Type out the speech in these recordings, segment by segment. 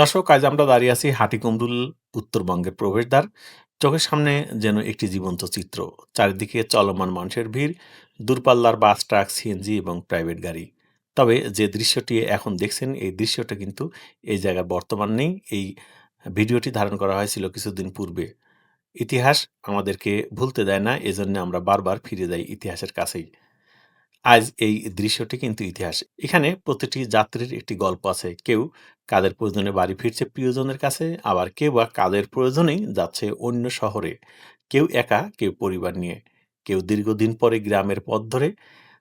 দর্শক, আজ আমরা দাঁড়িয়ে আছি হাটিকুমরুল উত্তরবঙ্গের প্রবেশদ্বার। চোখের সামনে যেন একটি জীবন্ত চিত্র। চারিদিকে চলমান মানুষের ভিড়, দূরপাল্লার বাস, ট্রাক, সিএনজি এবং প্রাইভেট গাড়ি। তবে যে দৃশ্যটি এখন দেখছেন, এই দৃশ্যটা কিন্তু এই জায়গার বর্তমান নেই। এই ভিডিওটি ধারণ করা হয়েছিল কিছুদিন পূর্বে। ইতিহাস আমাদেরকে ভুলতে দেয় না, এজন্য আমরা বারবার ফিরে যাই ইতিহাসের কাছেই। আজ এই দৃশ্যটি কিন্তু ইতিহাস। এখানে প্রতিটি যাত্রীর একটি গল্প আছে। কেউ কাদের প্রয়োজনে বাড়ি ফিরছে প্রিয়জনের কাছে, আবার কেউ বা কাদের প্রয়োজনেই যাচ্ছে অন্য শহরে। কেউ একা, কেউ পরিবার নিয়ে। কেউ দীর্ঘদিন পরে গ্রামের পথ ধরে।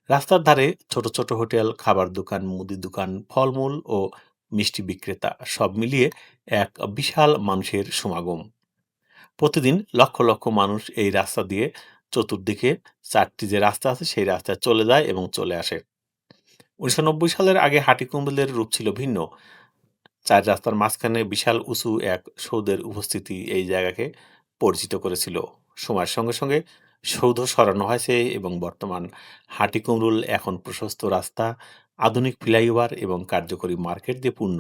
রাস্তার ধারে ছোট ছোট হোটেল, খাবার দোকান, মুদি দোকান, ফলমূল ও মিষ্টি বিক্রেতা সব মিলিয়ে এক বিশাল মানুষের সমাগম। প্রতিদিন লক্ষ লক্ষ মানুষ এই রাস্তা দিয়ে চতুর্দিকে চারটি যে রাস্তা আছে, সেই রাস্তায় চলে যায় এবং চলে আসে। উনিশশো নব্বই সালের আগে হাটিকুম্বলের রূপ ছিল ভিন্ন। চার রাস্তার মাঝখানে বিশাল, উঁচু এক সৌধের উপস্থিতি এই জায়গাকে পরিচিত করেছিল। সময়ের সঙ্গে সঙ্গে সৌধ সরানো হয়েছে এবং বর্তমান হাটিকুমরুল এখন প্রশস্ত রাস্তা, আধুনিক ফ্লাইওভার এবং কার্যকরী মার্কেট দিয়ে পূর্ণ।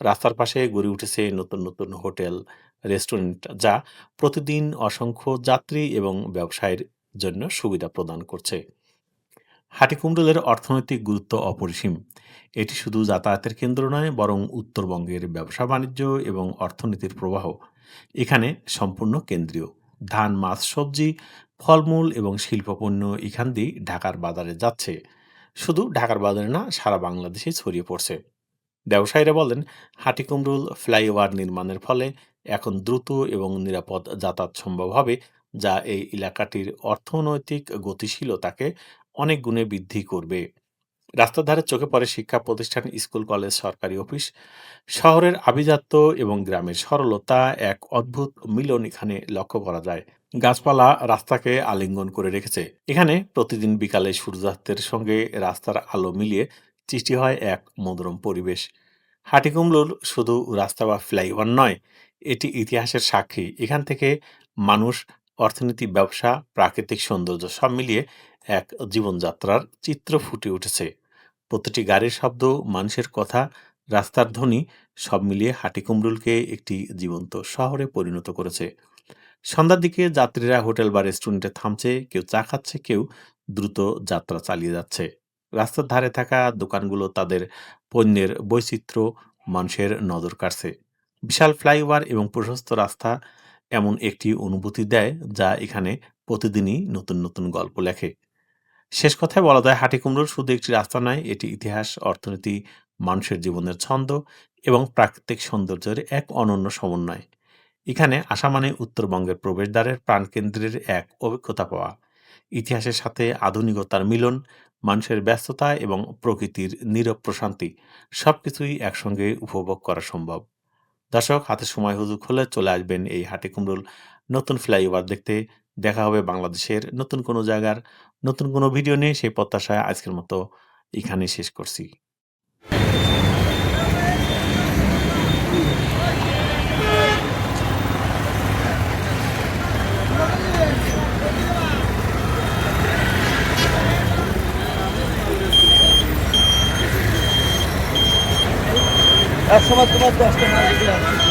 রাস্তার পাশে গড়ে উঠেছে নতুন নতুন হোটেল, রেস্টুরেন্ট, যা প্রতিদিন অসংখ্য যাত্রী এবং ব্যবসায়ের জন্য সুবিধা প্রদান করছে। হাটিকুমরুলের অর্থনৈতিক গুরুত্ব অপরিসীম। এটি শুধু যাতায়াতের কেন্দ্র নয়, বরং উত্তরবঙ্গের ব্যবসা, বাণিজ্য এবং অর্থনীতির প্রবাহ। এখানে সম্পূর্ণ কেন্দ্রীয়। ধান, মাছ, সবজি, ফলমূল এবং শিল্পপণ্য এখান দিয়ে ঢাকার বাজারে যাচ্ছে। শুধু ঢাকার বাজারে না, সারা বাংলাদেশে ছড়িয়ে পড়ছে। ব্যবসায়ীরা বলেন, হাটিকুমরুল ফ্লাইওভার নির্মাণের ফলে এখন দ্রুত এবং নিরাপদ যাতায়াত সম্ভব হবে, যা এই এলাকাটির অর্থনৈতিক গতিশীলতাকে অনেক গুণে বৃদ্ধি করবে। রাস্তার ধারে চোখে পড়ে শিক্ষা প্রতিষ্ঠান, স্কুল, কলেজ, সরকারি অফিস। শহরের আভিজাত্য এবং গ্রামের সরলতা এক অদ্ভুত মিলন এখানে লক্ষ্য করা যায়। গাছপালা রাস্তাকে আলিঙ্গন করে রেখেছে। এখানে প্রতিদিন বিকালে সূর্যাস্তের সঙ্গে রাস্তার আলো মিলিয়ে সৃষ্টি হয় এক মনোরম পরিবেশ। হাটিকুমলুর শুধু রাস্তা বা ফ্লাইওভার নয়, এটি ইতিহাসের সাক্ষী। এখান থেকে মানুষ, অর্থনীতি, ব্যবসা, প্রাকৃতিক সৌন্দর্য সব মিলিয়ে এক জীবনযাত্রার চিত্র ফুটে উঠেছে। প্রতিটি গাড়ির শব্দ, মানুষের কথা, রাস্তার ধ্বনি সব মিলিয়ে হাটিকুমরুলকে একটি জীবন্ত শহরে পরিণত করেছে। সন্ধ্যার দিকে যাত্রীরা হোটেল বা রেস্টুরেন্টে থামছে, কেউ চা খাচ্ছে, কেউ দ্রুত যাত্রা চালিয়ে যাচ্ছে। রাস্তার ধারে থাকা দোকানগুলো তাদের পণ্যের বৈচিত্র্য মানুষের নজর কাড়ছে। বিশাল ফ্লাইওভার এবং প্রশস্ত রাস্তা এমন একটি অনুভূতি দেয় যা এখানে প্রতিদিনই নতুন নতুন গল্প লেখে। শেষ কথায় বলা যায় হাটিকুমরুল শুধু একটি রাস্তা নয়, এটি ইতিহাস, অর্থনীতি, মানুষের জীবনের ছন্দ এবং প্রাকৃতিক সৌন্দর্যের এক অনন্য সমন্বয়। এখানে আসা মানে উত্তরবঙ্গের প্রবেশদ্বারের প্রাণকেন্দ্রের এক অভিজ্ঞতা পাওয়া। ইতিহাসের সাথে আধুনিকতার মিলন মানুষের ব্যস্ততা এবং প্রকৃতির নীরব প্রশান্তি সব কিছুই একসঙ্গে উপভোগ করা সম্ভব। দর্শক, হাতে সময় হুজুক হলে চলে আসবেন এই হাটে কুমরুল নতুন ফ্লাইওভার দেখতে। দেখা হবে বাংলাদেশের নতুন কোনো জায়গার নতুন কোনো ভিডিও নিয়ে। সেই প্রত্যাশায় আজকের মতো এখানে শেষ করছি। এক সময় তোমার দশটা মাছ